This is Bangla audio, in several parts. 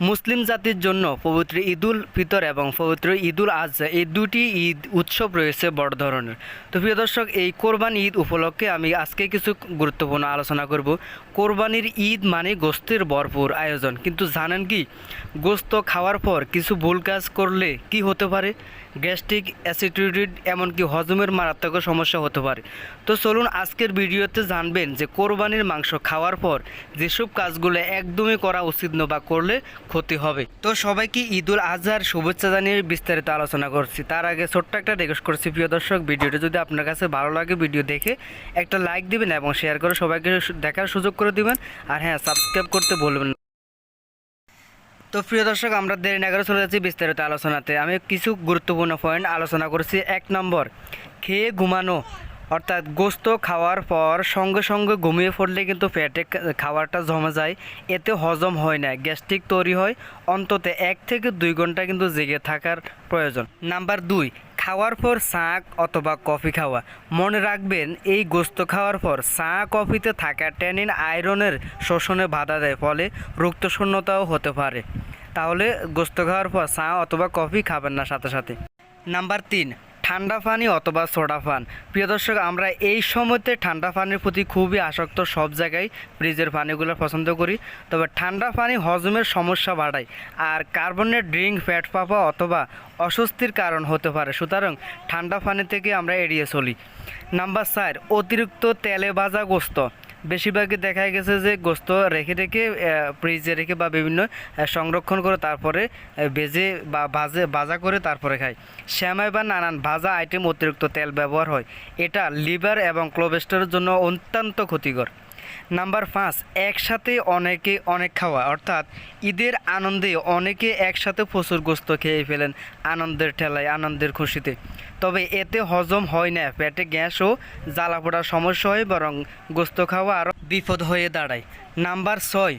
মুসলিম জাতির জন্য পবিত্র ঈদুল ফিতর এবং পবিত্র ঈদুল আজহা এই দুটি ঈদ উৎসব রয়েছে বড় ধরনের। তো প্রিয় দর্শক, এই কোরবানি ঈদ উপলক্ষে আমি আজকে কিছু গুরুত্বপূর্ণ আলোচনা করব। কোরবানির ঈদ মানে গোস্তের ভরপুর আয়োজন। কিন্তু জানেন কি, গোস্ত খাওয়ার পর কিছু ভুল কাজ করলে কি হতে পারে? গ্যাস্ট্রিক অ্যাসিডিটি এমনকি হজমের মারাত্মক সমস্যা হতে পারে। তো চলুন আজকের ভিডিওতে জানবেন যে কোরবানির মাংস খাওয়ার পর যেসব কাজগুলো একদমই করা উচিত না বা করলে ক্ষতি হবে। তো সবাইকে ঈদুল আজহার শুভেচ্ছা জানিয়ে বিস্তারিত আলোচনা করছি। তার আগে ছোট্ট একটা রিকোয়েস্ট করছি প্রিয় দর্শক, ভিডিওটা যদি আপনার কাছে ভালো লাগে ভিডিও দেখে একটা লাইক দিবেন এবং শেয়ার করে সবাইকে দেখার সুযোগ করে দিবেন। আর হ্যাঁ সাবস্ক্রাইব করতে বলবেন। তো প্রিয় দর্শক, আমরা দেরি না করে চলে যাচ্ছি বিস্তারিত আলোচনাতে। আমি কিছু গুরুত্বপূর্ণ পয়েন্ট আলোচনা করেছি। এক নম্বর, খেয়ে ঘুমানো। অর্থাৎ গোস্ত খাওয়ার পর সঙ্গে সঙ্গে ঘুমিয়ে পড়লে কিন্তু পেটে খাবারটা জমে যায়। এতে হজম হয় না, গ্যাস্ট্রিক তৈরি হয়। অন্তত এক থেকে দুই ঘণ্টা কিন্তু জেগে থাকার প্রয়োজন। নাম্বার দুই, খাওয়ার পর চা অথবা কফি খাওয়া। মনে রাখবেন, এই গোস্ত খাওয়ার পর চা কফিতে থাকা ট্যানিন আয়রনের শোষণে বাধা দেয়, ফলে রক্তশূন্যতাও হতে পারে। তাহলে গোস্ত খাওয়ার পর চা অথবা কফি খাবেন না সাথে সাথে। নাম্বার তিন ঠান্ডা পানি অথবা সোডা পান। প্রিয় দর্শক, আমরা এই সময়তে ঠান্ডা পানির প্রতি খুবই আসক্ত সব জায়গায়। ফ্রিজের পানিগুলো পছন্দ করি। তবে ঠান্ডা পানি হজমের সমস্যা বাড়ায়। আর কার্বনের ড্রিঙ্ক ফ্যাট পাপা অথবা অস্বস্তির কারণ হতে পারে। সুতরাং ঠান্ডা পানি থেকে আমরা এড়িয়ে চলি। নাম্বার চার, অতিরিক্ত তেলে ভাজা গোস্ত। বেশিরভাগই দেখা গেছে যে গোস্ত রেখে রেখে ফ্রিজে রেখে বা বিভিন্ন সংরক্ষণ করে তারপরে বেজে বা ভাজে, ভাজা করে তারপরে খায়। শ্যামাই বা নানান ভাজা আইটেম অতিরিক্ত তেল ব্যবহার হয়। এটা লিভার এবং ক্লোবেস্টারের জন্য অত্যন্ত ক্ষতিকর। নাম্বার পাঁচ, একসাথে অনেকে অনেক খাওয়া। অর্থাৎ ঈদের আনন্দে অনেকে একসাথে প্রচুর গোস্ত খেয়ে ফেলেন আনন্দের ঠেলায়, আনন্দের খুশিতে। তবে এতে হজম হয় না, পেটে গ্যাস ও জ্বালা পোড়ার সমস্যা হয়, বরং গোস্ত খাওয়া আরও বিপদ হয়ে দাঁড়ায়। নাম্বার ছয়,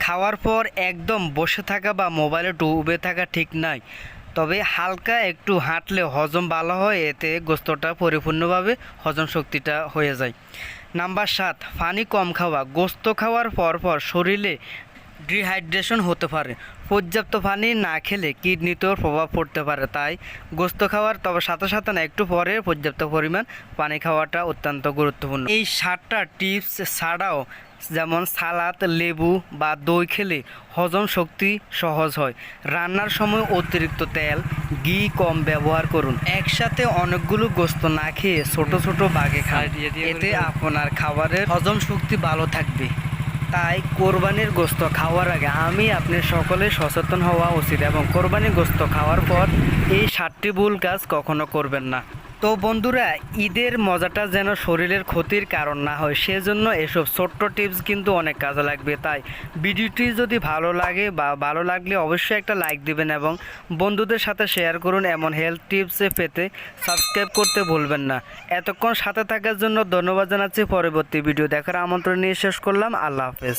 খাওয়ার পর একদম বসে থাকা বা মোবাইলে ডুবে থাকা ঠিক নয় তবে হালকা একটু হাঁটলে হজম ভালো হয়, এতে গোস্তটা পরিপূর্ণভাবে হজম শক্তিটা হয়ে যায়। নাম্বার সাত, পানি কম খাওয়া। গোস্ত খাওয়ার পর পর শরীরে ডিহাইড্রেশন হতে পারে। পর্যাপ্ত পানি না খেলে কিডনিতেও প্রভাব পড়তে পারে তাই গোস্ত খাওয়ার তবে সাথে সাথে না একটু পরে পর্যাপ্ত পরিমাণ পানি খাওয়াটা অত্যন্ত গুরুত্বপূর্ণ। এই সাতটা টিপস ছাড়াও যেমন সালাদ লেবু বা দই খেলে হজম শক্তি সহজ হয়। রান্নার সময় অতিরিক্ত তেল ঘি কম ব্যবহার করুন। একসাথে অনেকগুলো গোস্ত না খেয়ে ছোট ছোট বাগে খান। এতে আপনার খাবারের হজম শক্তি ভালো থাকবে। তাই কোরবানির গোস্ত খাওয়ার আগে আমি আপনি সকলে সচেতন হওয়া উচিত এবং কোরবানির গোস্ত খাওয়ার পর এই সাতটি ভুল কাজ কখনো করবেন না। তো বন্ধুরা, ঈদের মজাটা যেন শরীরের ক্ষতির কারণ না হয়, সেজন্য এসব ছোট্ট টিপস কিন্তু অনেক কাজে লাগবে। তাই ভিডিওটি যদি ভালো লাগে বা ভালো লাগলে অবশ্যই একটা লাইক দিবেন এবং বন্ধুদের সাথে শেয়ার করুন এমন হেলথ টিপসে পেতে সাবস্ক্রাইব করতে ভুলবেন না। এতক্ষণ সাথে থাকার জন্য ধন্যবাদ জানাচ্ছি। পরবর্তী ভিডিও দেখার আমন্ত্রণ নিয়ে শেষ করলাম। আল্লাহ হাফেজ।